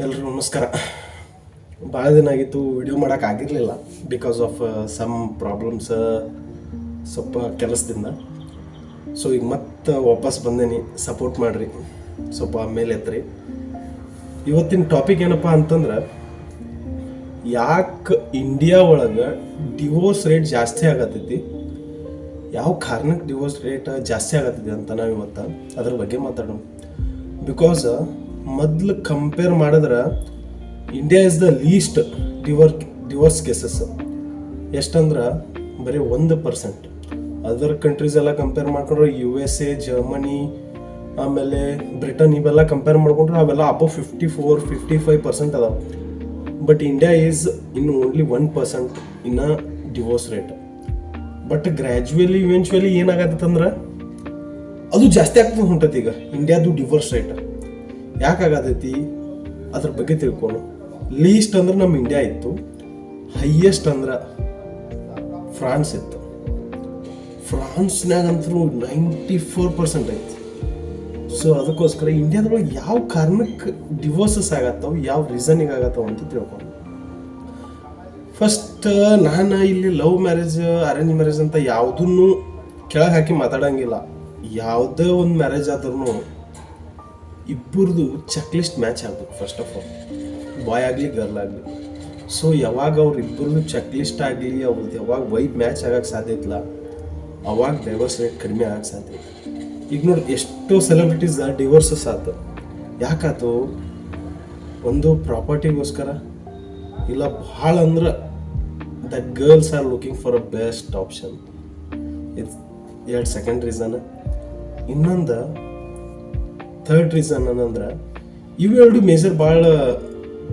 ಎಲ್ರಿಗೂ ನಮಸ್ಕಾರ. ಭಾಳ ದಿನ ಆಗಿತ್ತು ವಿಡಿಯೋ ಮಾಡೋಕೆ ಆಗಿರಲಿಲ್ಲ ಬಿಕಾಸ್ ಆಫ್ ಸಮ್ ಪ್ರಾಬ್ಲಮ್ಸ್ ಸ್ವಲ್ಪ ಕೆಲಸದಿಂದ. ಸೊ ಈಗ ಮತ್ತೆ ವಾಪಸ್ ಬಂದೇನಿ. ಸಪೋರ್ಟ್ ಮಾಡಿರಿ. ಸ್ವಲ್ಪ ಮೇಲೆ ಎತ್ತರಿ ಇವತ್ತಿನ ಟಾಪಿಕ್ ಏನಪ್ಪ ಅಂತಂದ್ರೆ, ಯಾಕೆ ಇಂಡಿಯಾ ಒಳಗೆ ಡಿವೋರ್ಸ್ ರೇಟ್ ಜಾಸ್ತಿ ಆಗತ್ತೈತಿ? ಯಾವ ಕಾರಣಕ್ಕೆ ಡಿವೋರ್ಸ್ ರೇಟ್ ಜಾಸ್ತಿ ಆಗತ್ತಿದೆ ಅಂತ ನಾವು ಇವತ್ತು ಅದ್ರ ಬಗ್ಗೆ ಮಾತಾಡೋಣ. ಬಿಕಾಸ್ ಮೊದ್ಲು ಕಂಪೇರ್ ಮಾಡಿದ್ರೆ ಇಂಡಿಯಾ ಇಸ್ ದ ಲೀಸ್ಟ್ ಡಿವರ್ ಡಿವೋರ್ಸ್ ಕೇಸಸ್ ಎಷ್ಟಂದ್ರೆ? ಬರೀ ಒಂದು ಪರ್ಸೆಂಟ್ ಅದರ್ ಕಂಟ್ರೀಸ್ ಎಲ್ಲ ಕಂಪೇರ್ ಮಾಡ್ಕೊಂಡ್ರೆ ಯು ಎಸ್ ಎ ಜರ್ಮನಿ ಆಮೇಲೆ ಬ್ರಿಟನ್ ಇವೆಲ್ಲ ಕಂಪೇರ್ ಮಾಡ್ಕೊಂಡ್ರೆ, ಅವೆಲ್ಲ above fifty four fifty five percent ಅದಾವ. But India is in only one percent ಇನ್ನ divorce rate but gradually eventually ಏನಾಗತ್ತಂದ್ರೆ? ಅದು ಜಾಸ್ತಿ ಆಗ್ತದೆ ಹೊಂಟತಿ ಈಗ. ಇಂಡಿಯಾದು ಡಿವೋರ್ಸ್ ರೇಟ್ ಯಾಕೆ ಆಗತೈತಿ ಅದ್ರ ಬಗ್ಗೆ ತಿಳ್ಕೊಂಡು ಲೀಸ್ಟ್ ಅಂದ್ರೆ ನಮ್ಮ ಇಂಡಿಯಾ ಇತ್ತು. ಹೈಯೆಸ್ಟ್ ಅಂದ್ರೆ ಫ್ರಾನ್ಸ್ ಇತ್ತು. ಫ್ರಾನ್ಸ್ನಾಗಂತರೂ ನೈಂಟಿ ಫೋರ್ ಪರ್ಸೆಂಟ್ ಐತಿ. ಸೊ ಅದಕ್ಕೋಸ್ಕರ ಇಂಡಿಯಾದೊಳಗೆ ಯಾವ ಕಾರಣಕ್ಕೆ ಡಿವೋರ್ಸಸ್ ಆಗತ್ತವ ಯಾವ ರೀಸನಿಗೆ ಆಗತ್ತವ ಅಂತ ತಿಳ್ಕೊಂಡು ಫಸ್ಟ್ ನಾನು ಇಲ್ಲಿ ಲವ್ ಮ್ಯಾರೇಜ್ ಅರೇಂಜ್ ಮ್ಯಾರೇಜ್ ಅಂತ ಯಾವುದನ್ನು ಕೆಳಗೆ ಹಾಕಿ ಮಾತಾಡಂಗಿಲ್ಲ. ಯಾವುದೇ ಒಂದು ಮ್ಯಾರೇಜ್ ಆದ್ರೂ ಇಬ್ಬರದು ಚೆಕ್ ಲಿಸ್ಟ್ ಮ್ಯಾಚ್ ಆಗ್ಬೇಕು ಫಸ್ಟ್ ಆಫ್ ಆಲ್ ಬಾಯ್ ಆಗಲಿ ಗರ್ಲ್ ಆಗಲಿ. ಸೊ ಯಾವಾಗ ಅವ್ರ ಇಬ್ಬರು ಚೆಕ್ ಲಿಸ್ಟ್ ಆಗಲಿ ಅವ್ರದ್ದು ಯಾವಾಗ ವೈಬ್ ಮ್ಯಾಚ್ ಆಗಕ್ಕೆ ಸಾಧ್ಯ ಇಲ್ಲ ಅವಾಗ ಡೈವರ್ಸ್ ರೇಟ್ ಕಡಿಮೆ ಆಗಕ್ಕೆ ಸಾಧ್ಯ ಇಲ್ಲ ಈಗ ನೋಡಿ, ಎಷ್ಟೋ ಸೆಲೆಬ್ರಿಟೀಸ್ ಡಿವೋರ್ಸಸ್ ಆಯ್ತು ಯಾಕಾಯ್ತು ಒಂದು ಪ್ರಾಪರ್ಟಿಗೋಸ್ಕರ ಇಲ್ಲ ಭಾಳ ಅಂದ್ರೆ the girls are looking for a best option ಇದು ಎರಡು ಸೆಕೆಂಡ್ ರೀಸನ್ ಇನ್ನೊಂದು ಥರ್ಡ್ ರೀಸನ್ ಅಂದ್ರೆ ಇವು ಎರಡು ಮೇಜರ್ ಭಾಳ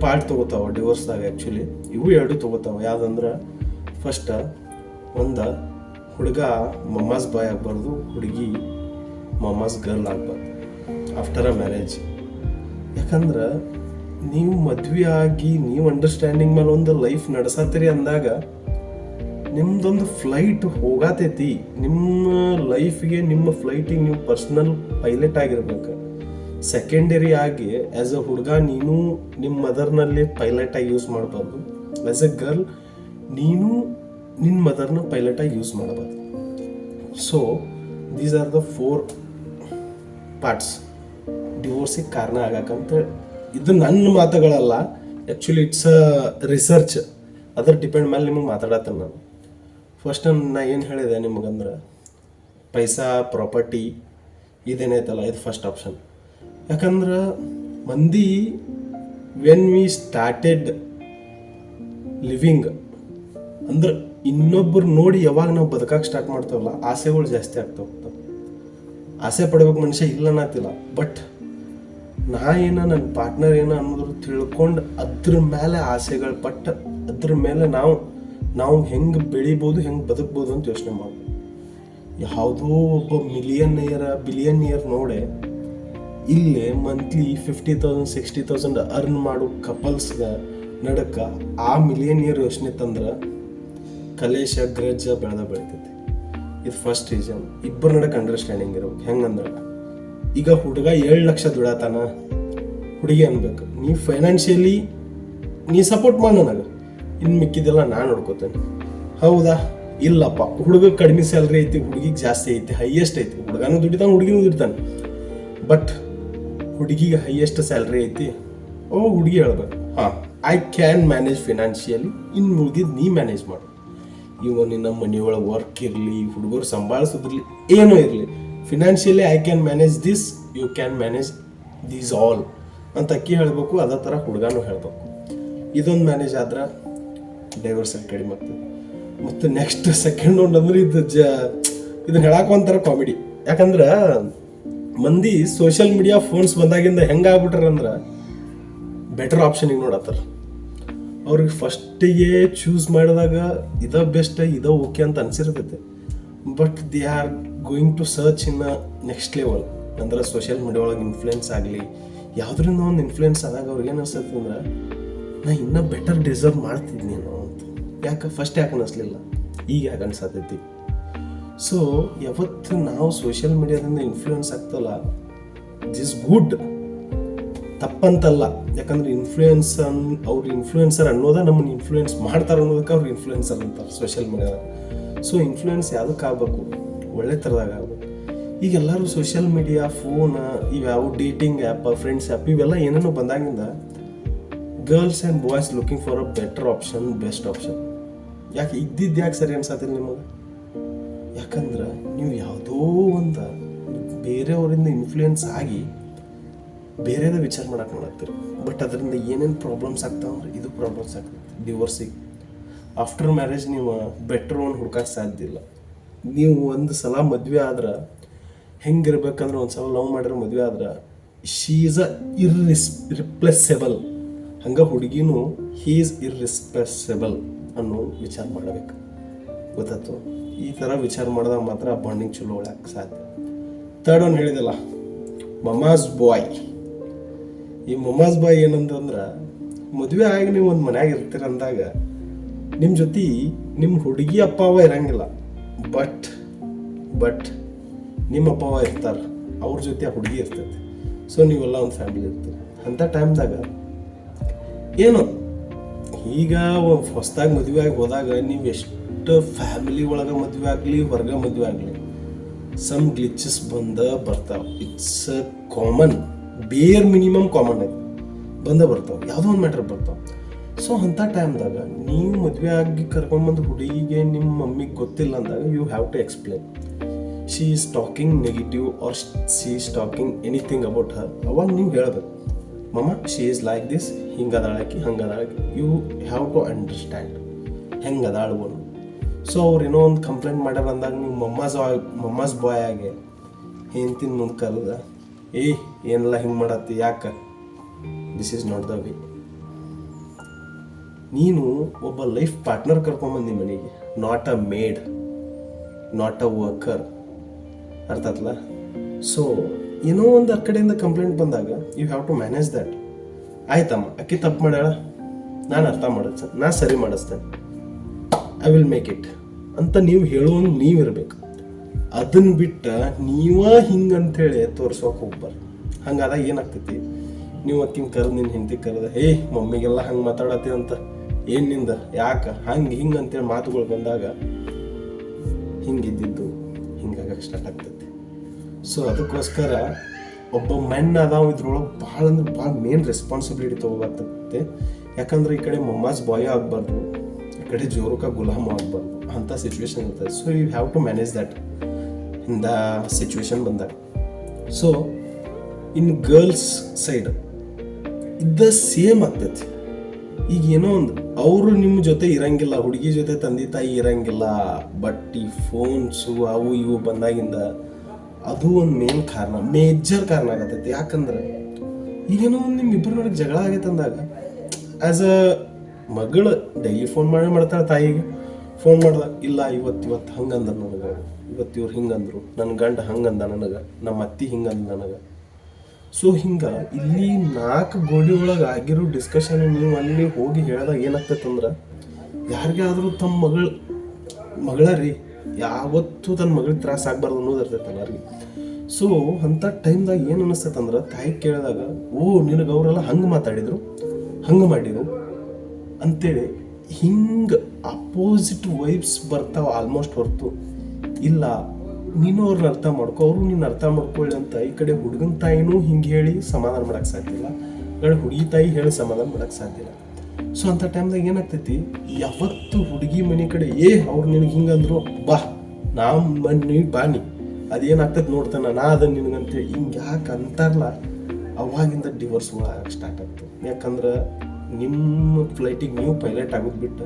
ಪಾರ್ಟ್ ತೊಗೋತಾವ ಡಿವೋರ್ಸ್ದಾಗ ಆ್ಯಕ್ಚುಲಿ ಇವು ಎರಡು ತೊಗೋತಾವ. ಯಾವ್ದಂದ್ರೆ ಫಸ್ಟ್ ಒಂದು ಹುಡುಗ ಮಮ್ಮಾಸ್ ಬಾಯ್ ಆಗಬಾರ್ದು, ಹುಡುಗಿ ಮಮ್ಮಾಸ್ ಗರ್ಲ್ ಆಗಬಾರ್ದು ಆಫ್ಟರ್ ಅ ಮ್ಯಾರೇಜ್ ಯಾಕಂದ್ರೆ, ನೀವು ಮದುವೆ ಆಗಿ, ನೀವು ಅಂಡರ್ಸ್ಟ್ಯಾಂಡಿಂಗ್ ಮೇಲೆ ಒಂದು ಲೈಫ್ ನಡೆಸತ್ತೀರಿ ಅಂದಾಗ, ನಿಮ್ದೊಂದು ಫ್ಲೈಟ್ ಹೋಗಾತೈತಿ. ನಿಮ್ಮ ಲೈಫ್ಗೆ ನಿಮ್ಮ ಫ್ಲೈಟಿಗೆ ನೀವು ಪರ್ಸ್ನಲ್ ಪೈಲಟ್ ಆಗಿರ್ಬೇಕು. ಸೆಕೆಂಡರಿ ಆಗಿ ಆ್ಯಸ್ ಅ ಹುಡುಗ, ನೀನು ನಿಮ್ಮ ಮದರ್ನಲ್ಲಿ ಪೈಲಟ್ ಆಗಿ ಯೂಸ್ ಮಾಡಬಾರ್ದು. ಆ್ಯಸ್ ಎ ಗರ್ಲ್ ನೀನು ನಿನ್ನ ಮದರ್ನ ಪೈಲಟ್ ಆಗಿ ಯೂಸ್ ಮಾಡಬಾರ್ದು. So these are the four parts ಡಿವೋರ್ಸಿಗೆ ಕಾರಣ ಆಗಕ್ಕಂತ ಇದು ನನ್ನ ಮಾತುಗಳಲ್ಲ. ಆ್ಯಕ್ಚುಲಿ ಇಟ್ಸ್ ಅ ರಿಸರ್ಚ್ ಅದ್ರ ಡಿಪೆಂಡ್ ಮೇಲೆ ನಿಮಗೆ ಮಾತಾಡತ್ತೇನೆ ನಾನು. ಫಸ್ಟ್ ನಾ ಏನು ಹೇಳಿದೆ ನಿಮಗಂದ್ರೆ, ಪೈಸಾ ಪ್ರಾಪರ್ಟಿ ಇದೇನೈತಲ್ಲ, ಇದು ಫಸ್ಟ್ ಆಪ್ಷನ್ ಯಾಕಂದ್ರೆ ಮಂದಿ ವೆನ್ ವಿ ಸ್ಟಾರ್ಟೆಡ್ ಲಿವಿಂಗ್ ಅಂದ್ರೆ ಇನ್ನೊಬ್ಬರು ನೋಡಿ ಯಾವಾಗ ನಾವು ಬದುಕಕ್ಕೆ ಸ್ಟಾರ್ಟ್ ಮಾಡ್ತೇವಲ್ಲ, ಆಸೆಗಳು ಜಾಸ್ತಿ ಆಗ್ತಾ ಹೋಗ್ತಾವೆ. ಆಸೆ ಪಡ್ಬೇಕು ಮನುಷ್ಯ ಇಲ್ಲ ಅನ್ನತ್ತಿಲ್ಲ. ಬಟ್ ನಾ ಏನ ನನ್ನ ಪಾರ್ಟ್ನರ್ ಏನ ಅನ್ನೋದ್ರ ತಿಳ್ಕೊಂಡು ಅದ್ರ ಮೇಲೆ ಆಸೆಗಳು ಪಟ್ಟು ಅದ್ರ ಮೇಲೆ ನಾವು ನಾವು ಹೆಂಗೆ ಬೆಳಿಬೋದು, ಹೆಂಗೆ ಬದುಕ್ಬೋದು ಅಂತ ಯೋಚನೆ ಮಾಡ್ಬೋದು ಯಾವುದೋ ಒಬ್ಬ ಮಿಲಿಯನ್ ಇಯರ್ ಬಿಲಿಯನ್ ಇಯರ್ ನೋಡೆ ಇಲ್ಲೇ monthly fifty thousand sixty thousand earn ಮಾಡೋ ಕಪಲ್ಸ್ಗೆ ನಡಕ ಆ ಮಿಲಿಯನ್ ಇಯರ್ ಯೋಚನೆ ತಂದ್ರೆ ಕಲೇಶ ಗ್ರಜ್ಜ ಬೆಳೆದ ಬೆಳಿತೈತಿ. ಇದು ಫಸ್ಟ್ ರೀಸನ್ ಇಬ್ಬರ ನಡಕ್ಕೆ ಅಂಡರ್ಸ್ಟ್ಯಾಂಡಿಂಗ್ ಇರ್ಬೇಕು. ಹೆಂಗಂದ್ರೆ ಈಗ ಹುಡುಗ ಏಳು ಲಕ್ಷ ದುಡತಾನ, ಹುಡುಗಿ ಅನ್ಬೇಕು. ನೀ ಫೈನಾನ್ಷಿಯಲಿ ನೀ ಸಪೋರ್ಟ್ ಮಾಡ ನನಗೆ. ಇನ್ನು ಮಿಕ್ಕಿದೆಲ್ಲ ನಾನು ನೋಡ್ಕೋತೇನೆ. ಹೌದಾ? ಇಲ್ಲಪ್ಪ. ಹುಡುಗ ಕಡಿಮೆ ಸ್ಯಾಲ್ರಿ ಐತಿ, ಹುಡುಗಿಗೆ ಜಾಸ್ತಿ ಐತಿ ಹೈಯೆಸ್ಟ್ ಐತಿ. ಹುಡುಗನೂ ದುಡಿತಾನೆ, ಹುಡುಗಿನೂ ದುಡಿತಾನೆ. ಬಟ್ ಹುಡುಗಿಗೆ ಹೈಯೆಸ್ಟ್ ಸ್ಯಾಲ್ರಿ ಐತಿ. ಓ ಹುಡುಗಿ ಹೇಳ್ಬೇಕು. ಹಾಂ. ಐ ಕ್ಯಾನ್ ಮ್ಯಾನೇಜ್ ಫಿನಾನ್ಷಿಯಲಿ ಇನ್ನು ಮುಗಿದು ನೀ ಮ್ಯಾನೇಜ್ ಮಾಡು. ಇವ ನಿನ್ನ ಮನೆಯೊಳಗೆ ವರ್ಕ್ ಇರಲಿ ಹುಡುಗರು ಸಂಭಾಳಿಸೋದ್ರಲ್ಲಿ ಏನೋ ಇರಲಿ. Financially I can manage this you can manage these all ಅಂತ ಅಕ್ಕಿ ಹೇಳಬೇಕು ಅದೇ ಥರ ಹುಡುಗನೂ ಹೇಳಬೇಕು. ಇದೊಂದು ಮ್ಯಾನೇಜ್ ಆದ್ರೆ ಡೈವರ್ಸ್ ಕಡಿಮೆ ಆಗ್ತದೆ. ಮತ್ತು ನೆಕ್ಸ್ಟ್ ಸೆಕೆಂಡ್ ಒಂದು ಅಂದ್ರೆ ಇದು ಜ ಇದನ್ನ ಹೇಳಕ್ಕೆ ಒಂಥರ ಕಾಮಿಡಿ ಯಾಕಂದ್ರೆ ಮಂದಿ ಸೋಷಿಯಲ್ ಮೀಡಿಯಾ ಫೋನ್ಸ್ ಬಂದಾಗಿಂದ ಹೆಂಗೆ ಆಗ್ಬಿಟ್ರಂದ್ರೆ ಬೆಟರ್ ಆಪ್ಷನಿಗೆ ನೋಡತ್ತಾರ. ಅವ್ರಿಗೆ ಫಸ್ಟಿಗೆ ಚೂಸ್ ಮಾಡಿದಾಗ ಇದ ಬೆಸ್ಟ್ ಇದ ಓಕೆ ಅಂತ ಅನ್ಸಿರ್ತೈತೆ. But they are going to search in next level ಅಂದ್ರೆ ಸೋಷಿಯಲ್ ಮೀಡಿಯಾ ಒಳಗೆ ಇನ್ಫ್ಲುಯೆನ್ಸ್ ಆಗಲಿ, ಯಾವುದರಿಂದ ಒಂದು ಇನ್ಫ್ಲುಯೆನ್ಸ್ ಆದಾಗ ಅವ್ರಿಗೆ ಏನು ಅನ್ಸುತ್ತೆ ಅಂದ್ರೆ, ನಾ ಇನ್ನೂ ಬೆಟರ್ ಡಿಸರ್ವ್ ಮಾಡ್ತಿದ್ದೀನಿ ಅಂತ. ಯಾಕೆ? ಫಸ್ಟ್ ಯಾಕೆ ಅನಿಸ್ಲಿಲ್ಲ? ಈಗ ಯಾಕೆ ಅನ್ಸತೈತಿ? ಸೊ ಯಾವತ್ತು ನಾವು ಸೋಷಿಯಲ್ ಮೀಡಿಯಾದಿಂದ ಇನ್ಫ್ಲುಯೆನ್ಸ್ ಆಗ್ತಲ್ಲ. ದಿಸ್ ಗುಡ್ ತಪ್ಪಂತಲ್ಲ. ಯಾಕಂದ್ರೆ ಇನ್ಫ್ಲೂಯೆನ್ಸ್ ಅನ್, ಅವ್ರು ಇನ್ಫ್ಲೂಯೆನ್ಸರ್ ಅನ್ನೋದ ನಮ್ಮನ್ನ ಇನ್ಫ್ಲೂಯೆನ್ಸ್ ಮಾಡ್ತಾರೆ ಅನ್ನೋದಕ್ಕೆ ಅವ್ರು ಇನ್ಫ್ಲೂಯೆನ್ಸರ್ ಅಂತಾರೆ ಸೋಷಿಯಲ್ ಮೀಡಿಯಾದಾಗ ಸೊ ಇನ್ಫ್ಲೂಯೆನ್ಸ್ ಯಾವುದಕ್ಕೆ ಆಗಬೇಕು? ಒಳ್ಳೆ ಥರದಾಗ ಆಗ್ಬೇಕು. ಈಗ ಎಲ್ಲರೂ ಸೋಷಿಯಲ್ ಮೀಡಿಯಾ ಫೋನ್ ಇವ್ಯಾವ ಡೇಟಿಂಗ್ ಆ್ಯಪ್ ಫ್ರೆಂಡ್ಸ್ ಆ್ಯಪ್ ಇವೆಲ್ಲ ಏನೇನೋ ಬಂದಾಗಿಂದ girls and boys looking for a better option best option ಯಾಕೆ? ಇದ್ದಿದ್ದು ಯಾಕೆ ಸರಿ ಅನ್ಸತ್ತಿಲ್ಲ ನಿಮಗೆ? ಯಾಕಂದ್ರೆ ನೀವು ಯಾವುದೋ ಒಂದು ಬೇರೆಯವರಿಂದ ಇನ್ಫ್ಲೂಯೆನ್ಸ್ ಆಗಿ ಬೇರೆದ ವಿಚಾರ ಮಾಡಕ್ಕೆ ನೋಡತ್ತೀರಿ ಬಟ್ ಅದರಿಂದ ಏನೇನು ಪ್ರಾಬ್ಲಮ್ಸ್ ಆಗ್ತಾವಂದ್ರೆ ಇದು ಪ್ರಾಬ್ಲಮ್ಸ್ ಆಗ್ತದೆ ಡಿವೋರ್ಸಿಗೆ ಆಫ್ಟರ್ ಮ್ಯಾರೇಜ್ ನೀವು ಬೆಟ್ರ್ ಒಂದು ಹುಡ್ಕಕ್ಕೆ ಸಾಧ್ಯ ಇಲ್ಲ. ನೀವು ಒಂದು ಸಲ ಮದುವೆ ಆದ್ರೆ ಹೆಂಗಿರ್ಬೇಕಂದ್ರೆ ಒಂದು ಸಲ ಲವ್ ಮಾಡಿರೋ ಮದುವೆ ಆದ್ರೆ ಶೀ ಈಸ್ ಅ ಇರ್ರಿಸ್ ರಿಪ್ಲೆಸೆಬಲ್ ಹಂಗೆ ಹುಡುಗಿನೂ ಹೀ ಈಸ್ ಇರ್ರಿಸ್ಪೆಸೆಬಲ್ ಅನ್ನೋ ವಿಚಾರ ಮಾಡಬೇಕು. ಗೊತ್ತಾಯ್ತು? ಈ ಥರ ವಿಚಾರ ಮಾಡಿದಾಗ ಮಾತ್ರ ಬಾಂಡಿಂಗ್ ಚಲೋ ಒಳಕ್ಕೆ ಸಾಧ್ಯ. ತರ್ಡ್ ಒನ್ ಹೇಳಿದಲ್ಲ ಮಮಾಸ್ ಬಾಯ್ ಈ ಮಮಾಸ್ ಬಾಯ್ ಏನಂತಂದ್ರೆ, ಮದುವೆ ಆಗಿ ನೀವು ಒಂದು ಮನ್ಯಾಗ ಇರ್ತೀರ ಅಂದಾಗ ನಿಮ್ಮ ಜೊತೆ ನಿಮ್ಮ ಹುಡುಗಿ ಅಪ್ಪ ಅವ ಇರಂಗಿಲ್ಲ. ಬಟ್ ಬಟ್ ನಿಮ್ಮ ಅಪ್ಪ ಅವ ಇರ್ತಾರೆ, ಅವ್ರ ಜೊತೆ ಆ ಹುಡುಗಿ ಇರ್ತೈತೆ. ಸೊ ನೀವೆಲ್ಲ ಒಂದು ಫ್ಯಾಮಿಲಿ ಇರ್ತೀರಿ. ಅಂಥ ಟೈಮ್ದಾಗ ಏನು? ಈಗ ಹೊಸ್ದಾಗಿ ಮದುವೆ ಆಗಿ ಹೋದಾಗ ನೀವು ಎಷ್ಟು ಫ್ಯಾಮಿಲಿ ಒಳಗೆ ಮದುವೆ ಆಗಲಿ, ಹೊರಗೆ ಮದುವೆ ಆಗಲಿ ಸಮ್ ಗ್ಲಿಚಸ್ ಬಂದ ಬರ್ತಾವೆ. It's common bare minimum common ಐತಿ ಬಂದ ಬರ್ತಾವೆ. ಯಾವುದೋ ಒಂದು ಮ್ಯಾಟ್ರ್ ಬರ್ತಾವೆ. ಸೊ ಅಂಥ ಟೈಮ್ದಾಗ ನೀವು ಮದುವೆ ಆಗಿ ಕರ್ಕೊಂಬಂದು ಹುಡುಗಿಗೆ ನಿಮ್ಮ ಮಮ್ಮಿಗೆ ಗೊತ್ತಿಲ್ಲ ಅಂದಾಗ you have to explain she is talking negative or she is talking anything about her ಅವಾಗ ನೀವು ಹೇಳಬೇಕು. ಮಮ್ಮ ಶಿ ಈಸ್ ಲೈಕ್ ದಿಸ್ ಹಿಂಗೆ ಅದಾಳಕಿ, ಹಂಗೆ ಅದಾಳಕಿ. ಯು ಹ್ಯಾವ್ ಟು ಅಂಡರ್ಸ್ಟ್ಯಾಂಡ್ ಹೆಂಗೆ ಅದಾಳು ಅನ್ನೋದು ಸೊ ಅವ್ರು ಏನೋ ಒಂದು ಕಂಪ್ಲೇಂಟ್ ಮಾಡ್ಯಾರ ಬಂದಾಗ ನೀವು ಮಮ್ಮಾಸ್ ಮಮ್ಮಾಸ್ ಬಾಯ್ ಆಗಿ, ಹೆಂಡ್ತಿನ ಮುಂದೆ ಕಲ್ದ ಏಯ್ ಏನೆಲ್ಲ ಹಿಂಗೆ ಮಾಡತ್ತಿ, ಯಾಕೆ? This is not the way ನೀನು ಒಬ್ಬ ಲೈಫ್ ಪಾರ್ಟ್ನರ್ ಕರ್ಕೊಂಬಂದಿ ಮನೆಗೆ. Not a maid not a worker ಅರ್ಥ ಆತ್ಲ ಸೊ ಏನೋ ಒಂದು ಆ ಕಡೆಯಿಂದ ಕಂಪ್ಲೇಂಟ್ ಬಂದಾಗ you have to manage that ಆಯ್ತಮ್ಮ, ಅಕ್ಕಿ ತಪ್ಪು ಮಾಡ್ಯಾಳ? ನಾನು ಅರ್ಥ ಮಾಡಿಸ್ತೇನೆ ನಾನು ಸರಿ ಮಾಡಿಸ್ತೇನೆ. ಐ ವಿಲ್ ಮೇಕ್ ಇಟ್ ಅಂತ ನೀವು ಹೇಳುವಂಗೆ ನೀವಿರ್ಬೇಕು. ಅದನ್ನ ಬಿಟ್ಟ ನೀವ ಹಿಂಗಂತೇಳಿ ತೋರ್ಸೋಕೆ ಹೋಗ್ಬಾರ್ದು. ಹಂಗಾದಾಗ ಏನಾಗ್ತೈತಿ? ನೀವು ಅಕ್ಕಿನ ಕರೆದು ನಿನ್ನ ಹೆಂಡತಿ ಕರೆದ ಹೇ ಮಮ್ಮಿಗೆಲ್ಲ ಹಂಗೆ ಮಾತಾಡತ್ತಿ ಅಂತ. ಏನ್ನಿಂದ? ಯಾಕ? ಹಂಗೆ ಹಿಂಗೆ ಅಂತೇಳಿ ಮಾತುಗಳು ಬಂದಾಗ ಹಿಂಗಿದ್ದಿದ್ದು ಹಿಂಗಾಗಕ್ಕೆ ಸ್ಟಾರ್ಟ್ ಆಗ್ತೈತಿ. ಸೊ ಅದಕ್ಕೋಸ್ಕರ ಒಬ್ಬ ಮೆನ್ ಅದಾವ ಇದ್ರೊಳಗೆ ಭಾಳ ಅಂದ್ರೆ ಭಾಳ ಮೇನ್ ರೆಸ್ಪಾನ್ಸಿಬಿಲಿಟಿ ತೊಗೋಬೇಕಾಗ್ತೈತೆ ಯಾಕಂದ್ರೆ ಈ ಕಡೆ ಮೊಮ್ಮಾಸ್ ಬಾಯ್ ಆಗಬಾರ್ದು. ಕಡೆ ಜೋರುಕ ಗುಲಾಮ್ ಆಗಬಾರ್ದು. ಅಂಥ ಸಿಚುವೇಶನ್ ಇರ್ತದೆ so you have to manage that in the situation ಬಂದಾಗ. ಸೊ ಇನ್ ಗರ್ಲ್ಸ್ ಸೈಡ್ ಇದ್ದ ಸೇಮ್ ಆಗ್ತೈತಿ. ಈಗ ಏನೋ ಒಂದು, ಅವರು ನಿಮ್ಮ ಜೊತೆ ಇರಂಗಿಲ್ಲ, ಹುಡುಗಿ ಜೊತೆ ತಂದೆ ತಾಯಿ ಇರಂಗಿಲ್ಲ ಬಟ್ ಈ ಫೋನ್ಸು ಅವು ಇವು ಬಂದಾಗಿಂದ ಅದು ಒಂದು ಮೇನ್ ಕಾರಣ ಮೇಜರ್ ಕಾರಣ ಆಗತ್ತೈತಿ ಯಾಕಂದ್ರೆ ಈಗೇನೋ ಒಂದು ನಿಮ್ಮ ಇಬ್ಬರ ಜಗಳ ಆಗೈತೆ ಅಂದಾಗ ಆ್ಯಸ್ ಅ ಮಗಳು ಡೈಲಿ ಫೋನ್ ಮಾಡಿ ಮಾಡ್ತಾಳೆ ತಾಯಿಗೆ. ಫೋನ್ ಮಾಡ್ದ, ಇಲ್ಲ ಇವತ್ತು ಇವತ್ತು ಹಂಗಂದ ನನಗೆ. ಇವತ್ತು ಇವ್ರು ಹಿಂಗಂದ್ರು. ನನ್ನ ಗಂಡ ಹಂಗಂದ ನನಗೆ. ನಮ್ಮ ಅತ್ತಿ ಹಿಂಗಂದ ನನಗೆ. ಸೊ ಹಿಂಗೆ ಇಲ್ಲಿ ನಾಲ್ಕು ಗೋಡಿ ಒಳಗೆ ಆಗಿರೋ ಡಿಸ್ಕಷನ್ ನೀವು ಅಲ್ಲಿ ಹೋಗಿ ಹೇಳಿದಾಗ ಏನಾಗ್ತೈತೆ ಅಂದ್ರೆ ಆದರೂ ತಮ್ಮ ಮಗಳು ಮಗಳ ರೀ ಯಾವತ್ತೂ ತನ್ನ ಮಗಳಿಗೆ ತ್ರಾಸ ಆಗ್ಬಾರ್ದು ಅನ್ನೋದು ಇರ್ತೈತೆ ಎಲ್ಲರಿಗೆ. ಸೊ ಅಂಥ ಟೈಮ್ದಾಗ ಏನು ಅನಿಸ್ತೈತೆ ಅಂದ್ರೆ, ತಾಯಿ ಕೇಳಿದಾಗ, ಓ, ನಿನಗೆ ಅವರೆಲ್ಲ ಹಂಗೆ ಮಾತಾಡಿದ್ರು. ಹಂಗೆ ಮಾಡಿರು ಅಂತೇಳಿ ಹಿಂಗೆ ಅಪೋಸಿಟ್ ವೈಬ್ಸ್ ಬರ್ತಾವ ಆಲ್ಮೋಸ್ಟ್ ಹೊರತು. ಇಲ್ಲ ನೀನು ಅವ್ರನ್ನ ಅರ್ಥ ಮಾಡ್ಕೊ, ಅವರು ನೀನು ಅರ್ಥ ಮಾಡ್ಕೊಳ್ಳಿ ಅಂತ ಈ ಕಡೆ ಹುಡುಗನ ತಾಯಿನೂ ಹಿಂಗೆ ಹೇಳಿ ಸಮಾಧಾನ ಮಾಡಕ್ಕೆ ಸಾಧ್ಯ ಇಲ್ಲ. ಕಡೆ ಹುಡುಗಿ ತಾಯಿ ಹೇಳಿ ಸಮಾಧಾನ ಮಾಡಕ್ಕೆ ಸಾಧ್ಯ ಇಲ್ಲ. ಸೊ ಅಂಥ ಟೈಮ್ದಾಗ ಏನಾಗ್ತೈತಿ? ಯಾವತ್ತು ಹುಡುಗಿ ಮನೆ ಕಡೆ, ಏ, ಅವ್ರು ನಿನಗೆ ಹಿಂಗಂದ್ರು ಬಾ ನಾ ಮನೆ ಬಾನಿ ಅದೇನಾಗ್ತೈತೆ ನೋಡ್ತಾನ ನಾ ಅದನ್ನ ನಿನಗಂತೇಳಿ ಹಿಂಗೆ ಯಾಕೆ ಅಂತಾರಲ್ಲ, ಅವಾಗಿಂದ ಡಿವೋರ್ಸ್ ಸ್ಟಾರ್ಟ್ ಆಗ್ತದೆ ಯಾಕಂದ್ರೆ ನಿಮ್ಮ ಫ್ಲೈಟಿಗೆ ನೀವು ಪೈಲಟ್ ಆಗೋದು ಬಿಟ್ಟು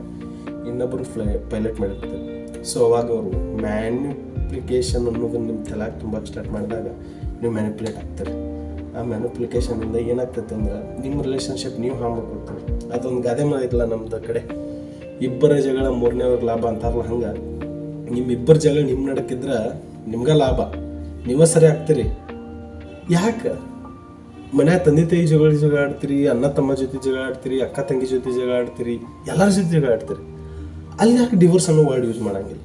ಇನ್ನೊಬ್ಬರು ಫ್ಲೈ ಪೈಲಟ್ ಮಾಡಿರ್ತಾರೆ. ಸೊ ಅವಾಗ ಅವರು ಮ್ಯಾನ್ಯುಪ್ಲಿಕೇಶನ್ ಅನ್ನೋದನ್ನು ನಿಮ್ಮ ತಲೆಗೆ ತುಂಬ ಸ್ಟಾರ್ಟ್ ಮಾಡಿದಾಗ ನೀವು ಮ್ಯಾನಿಪ್ಯುಲೇಟ್ ಆಗ್ತಾರೆ. ಆ ಮ್ಯಾನಿಪ್ಲಿಕೇಶನಿಂದ ಏನಾಗ್ತೈತೆ ಅಂದ್ರೆ ನಿಮ್ಮ ರಿಲೇಷನ್ಶಿಪ್ ನೀವು ಹಾಳು ಮಾಡ್ಕೊಡ್ತೀರಿ. ಅದೊಂದು ಗಾದೆ ಮಾಡಿಲ್ಲ ನಮ್ದು ಕಡೆ. ಇಬ್ಬರ ಜಗಳ ಮೂರನೇವ್ರಿಗೆ ಲಾಭ ಅಂತಾರಲ್ಲ ಹಂಗೆ. ನಿಮ್ಮಿಬ್ಬರ ಜಗಳ ನಿಮ್ಮ ನಡಕ್ಕಿದ್ರೆ ನಿಮ್ಗೆ ಲಾಭ. ನೀವೇ ಸರಿ ಆಗ್ತೀರಿ. ಯಾಕೆ? ಮನ್ಯಾಗ ತಂದೆ ತಾಯಿ ಜಗಳ ಜಗಳ ಆಡ್ತೀರಿ ಅಣ್ಣ ತಮ್ಮ ಜೊತೆ ಜಗಳ ಆಡ್ತೀರಿ ಅಕ್ಕ ತಂಗಿ ಜೊತೆ ಜಗಳ ಆಡ್ತೀರಿ ಎಲ್ಲರ ಜೊತೆ ಜಗಳ ಆಡ್ತೀರಿ ಅಲ್ಲಿ ಯಾಕೆ ಡಿವೋರ್ಸ್ ಅನ್ನೋ ವರ್ಡ್ ಯೂಸ್ ಮಾಡಂಗಿಲ್ಲ?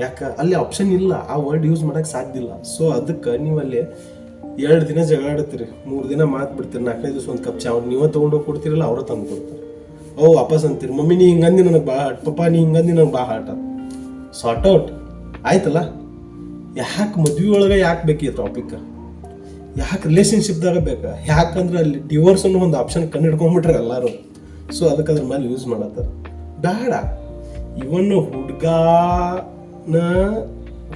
ಯಾಕೆ? ಅಲ್ಲಿ ಆಪ್ಷನ್ ಇಲ್ಲ. ಆ ವರ್ಡ್ ಯೂಸ್ ಮಾಡಕ್ಕೆ ಸಾಧ್ಯ ಇಲ್ಲ. ಸೊ ಅದಕ್ಕೆ ನೀವು ಅಲ್ಲಿ ಎರಡು ದಿನ ಜಗಳ ಆಡ್ತೀರಿ ಮೂರು ದಿನ ಮಾತು ಬಿಡ್ತೀರಿ. ನಾಲ್ಕನೇ ದಿವಸ ಒಂದು ಕಪ್ ಚಾ ನೀವೇ ತೊಗೊಂಡೋಗಿ ಕೊಡ್ತೀರಲ್ಲ, ಅವರ ತಂದು ಕೊಡ್ತಾರೆ. ಓ, ವಾಪಸ್ ಅಂತೀರಿ. ಮಮ್ಮಿ, ನೀ ಹಿಂಗಂದಿ ನನಗೆ ಬಾ ಹಾಟ್ ಪಪ್ಪ, ನೀ ಹಿಂಗಂದಿ ನನಗೆ ಬಾ ಹಾಟ ಸಾರ್ಟ್ ಔಟ್ ಆಯ್ತಲ್ಲ? ಯಾಕೆ ಮದುವೆ ಒಳಗೆ ಯಾಕೆ ಬೇಕು ಈ ಟಾಪಿಕ್ ಯಾಕೆ ರಿಲೇಷನ್ಶಿಪ್ದಾಗ ಬೇಕಾ? ಯಾಕಂದ್ರೆ ಅಲ್ಲಿ ಡಿವೋರ್ಸ್ ಅನ್ನೋ ಒಂದು ಆಪ್ಷನ್ ಕಂಡು ಹಿಡ್ಕೊಂಡ್ಬಿಟ್ರೆ ಎಲ್ಲರೂ. ಸೊ ಅದಕ್ಕೆ ಅದ್ರ ಮೇಲೆ ಯೂಸ್ ಮಾಡತ್ತಾರ ಬೇಡ ಇವನ್ ಹುಡ್ಗನ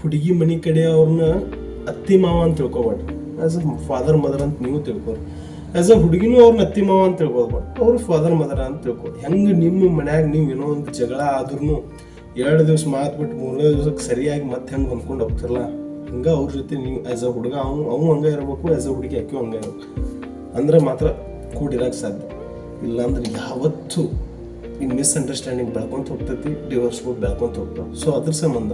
ಹುಡುಗಿ ಮನೆ ಕಡೆ ಅವ್ರನ್ನ ಅತ್ತಿ ಮಾವ ಅಂತ ತಿಳ್ಕೊಬೇಡ್ರಿ ಆ್ಯಸ್ ಅ ಫಾದರ್ ಮದರ್ ಅಂತ ನೀವು ತಿಳ್ಕೊರಿ. ಆ್ಯಸ್ ಅ ಹುಡುಗಿನೂ ಅವ್ರನ್ನ ಅತ್ತಿ ಮಾವ ಅಂತ ತಿಳ್ಕೊಳ್ಬೇಡ. ಅವ್ರು ಫಾದರ್ ಮದರ್ ಅಂತ ತಿಳ್ಕೊರಿ ಹೆಂಗೆ ನಿಮ್ಮ ಮನ್ಯಾಗ ನೀವು ಏನೋ ಒಂದು ಜಗಳ ಆದ್ರೂ ಎರಡು ದಿವ್ಸ ಮಾತು ಬಿಟ್ಟು ಮೂರನೇ ದಿವ್ಸಕ್ಕೆ ಸರಿಯಾಗಿ ಮತ್ತೆ ಹೆಂಗೆ ಹೊಂದ್ಕೊಂಡು ಹೋಗ್ತಿರಲ್ಲ ಹಂಗೆ ಅವ್ರ ಜೊತೆ ನೀವು ಆಸ್ ಅ ಹುಡುಗ ಅವ್ನು ಅವ್ನು ಹಂಗೆ ಇರಬೇಕು ಆಸ್ ಅ ಹುಡುಗಿ ಆಕೆ ಹಂಗೆ ಇರಬೇಕು. ಅಂದ್ರೆ ಮಾತ್ರ ಕೂಡಿರಕ್ಕೆ ಸಾಧ್ಯ. ಇಲ್ಲಾಂದ್ರೆ ಯಾವತ್ತೂ ಈ ಮಿಸ್ಅಂಡರ್ಸ್ಟ್ಯಾಂಡಿಂಗ್ ಬೆಳ್ಕೊಂತ ಹೋಗ್ತೈತಿ ಡಿವೋರ್ಸ್ಗಳು ಬೆಳ್ಕೊಂತ ಹೋಗ್ತಾವೆ. ಸೊ ಅದ್ರ ಸಂಬಂಧ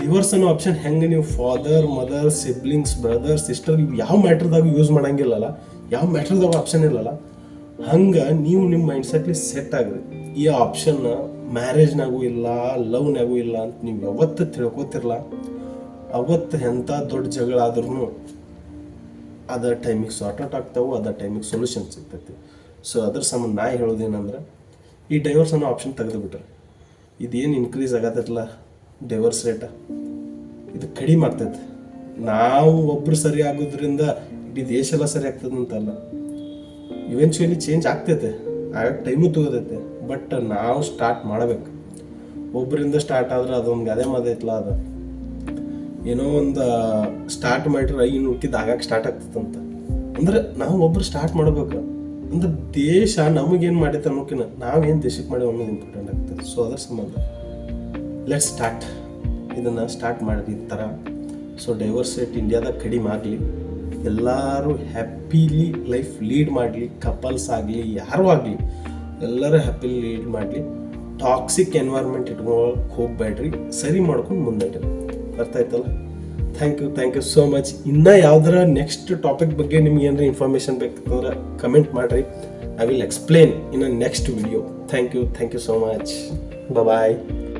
ಡಿವೋರ್ಸ್ ಅನ್ನೋ ಆಪ್ಷನ್ ಹೆಂಗೆ ನೀವು father mother siblings brother sister ಇವು ಯಾವ ಮ್ಯಾಟ್ರದಾಗ ಯೂಸ್ ಮಾಡಂಗಿಲ್ಲಲ್ಲ, ಯಾವ ಮ್ಯಾಟ್ರದಾಗ ಆಪ್ಷನ್ ಇಲ್ಲಲ್ಲ, ಹಂಗೆ ನೀವು ನಿಮ್ಮ ಮೈಂಡ್ ಸೆಟ್ಲಿ ಸೆಟ್ ಆಗ್ರಿ. ಈ ಆಪ್ಷನ್ ಮ್ಯಾರೇಜ್ನಾಗೂ ಇಲ್ಲ ಲವ್ನಾಗೂ ಇಲ್ಲ ಅಂತ ನೀವು ಯಾವತ್ತು ತಿಳ್ಕೊತಿರಲ್ಲ ಅವತ್ತು ಎಂಥ ದೊಡ್ಡ ಜಗಳ ಆದ್ರೂ ಅದ ಟೈಮಿಗೆ ಸಾರ್ಟ್ ಔಟ್ ಆಗ್ತಾವೆ, ಅದ ಟೈಮಿಗೆ ಸೊಲ್ಯೂಷನ್ ಸಿಗ್ತೈತಿ. ಸೊ ಅದ್ರ ಸಂಬಂಧ ನಾ ಹೇಳೋದೇನಂದ್ರೆ, ಈ ಡೈವರ್ಸ್ ಅನ್ನೋ ಆಪ್ಷನ್ ತೆಗೆದುಬಿಟ್ರೆ. ಇದೇನು ಇನ್ಕ್ರೀಸ್ ಆಗತ್ತಲ್ಲ ಡೈವರ್ಸ್ ರೇಟ ಇದು ಕಡಿಮೆ ಆಗ್ತೈತೆ. ನಾವು ಒಬ್ರು ಸರಿ ಆಗೋದ್ರಿಂದ ಇಡೀ ದೇಶ ಎಲ್ಲ ಸರಿ ಆಗ್ತದಂತಲ್ಲ ಇವೆನ್ಚುಲಿ ಚೇಂಜ್ ಆಗ್ತೈತೆ. ಆ ಟೈಮು ತಗೋತೈತೆ. ಬಟ್ ನಾವು ಸ್ಟಾರ್ಟ್ ಮಾಡಬೇಕು. ಒಬ್ಬರಿಂದ ಸ್ಟಾರ್ಟ್ ಆದ್ರೆ ಅದೊಂದು ಗಾದೆ ಮಾದೈತಲ್ಲ ಅದು. ಏನೋ ಒಂದು ಸ್ಟಾರ್ಟ್ ಮಾಡಿದ್ರೆ ಇನ್ನು ಉಳ್ಕಿದ್ದು ಆಗಕ್ಕೆ ಸ್ಟಾರ್ಟ್ ಆಗ್ತದಂತ. ಅಂದ್ರೆ ನಾವು ಒಬ್ರು ಸ್ಟಾರ್ಟ್ ಮಾಡ್ಬೇಕು. ಅಂದ್ರೆ ದೇಶ ನಮಗೇನು ಮಾಡೈತೆ ಅನ್ನೋಕಿನ ನಾವೇನು ದೇಶಕ್ಕೆ ಮಾಡಿ ಅನ್ನೋದು ಇಂಪಾರ್ಟೆಂಟ್ ಆಗ್ತದೆ. ಸೊ ಅದ್ರ ಸಂಬಂಧ. ಲೆಟ್ ಸ್ಟಾರ್ಟ್ ಇದನ್ನು ಸ್ಟಾರ್ಟ್ ಮಾಡಿದ ಈ ಥರ ಸೊ ಡೈವರ್ಸ್ ರೇಟ್ ಇಂಡಿಯಾದಾಗ ಕಡಿಮೆ ಆಗಲಿ. ಎಲ್ಲರೂ ಹ್ಯಾಪಿಲಿ ಲೈಫ್ ಲೀಡ್ ಮಾಡಲಿ. ಕಪಲ್ಸ್ ಆಗಲಿ, ಯಾರೂ ಆಗಲಿ. ಎಲ್ಲರೂ ಹ್ಯಾಪಿಲಿ ಲೀಡ್ ಮಾಡಲಿ. ಟಾಕ್ಸಿಕ್ ಎನ್ವೈರ್ಮೆಂಟ್ ಇಟ್ಕೊಳಕ್ಕೆ ಹೋಗ್ಬೇಡ್ರಿ. ಸರಿ ಮಾಡ್ಕೊಂಡು ಮುನ್ನಡ್ರಿ ಅರ್ಥ ಆಯ್ತಲ್ಲ? Thank you thank you so much ಇನ್ನೂ ಯಾವ್ದಾರ ನೆಕ್ಸ್ಟ್ ಟಾಪಿಕ್ ಬಗ್ಗೆ ನಿಮ್ಗೆ ಏನಾರ ಇನ್ಫಾರ್ಮೇಷನ್ ಬೇಕಂದ್ರೆ ಕಮೆಂಟ್ ಮಾಡಿರಿ. I will explain in next video thank you thank you so much bye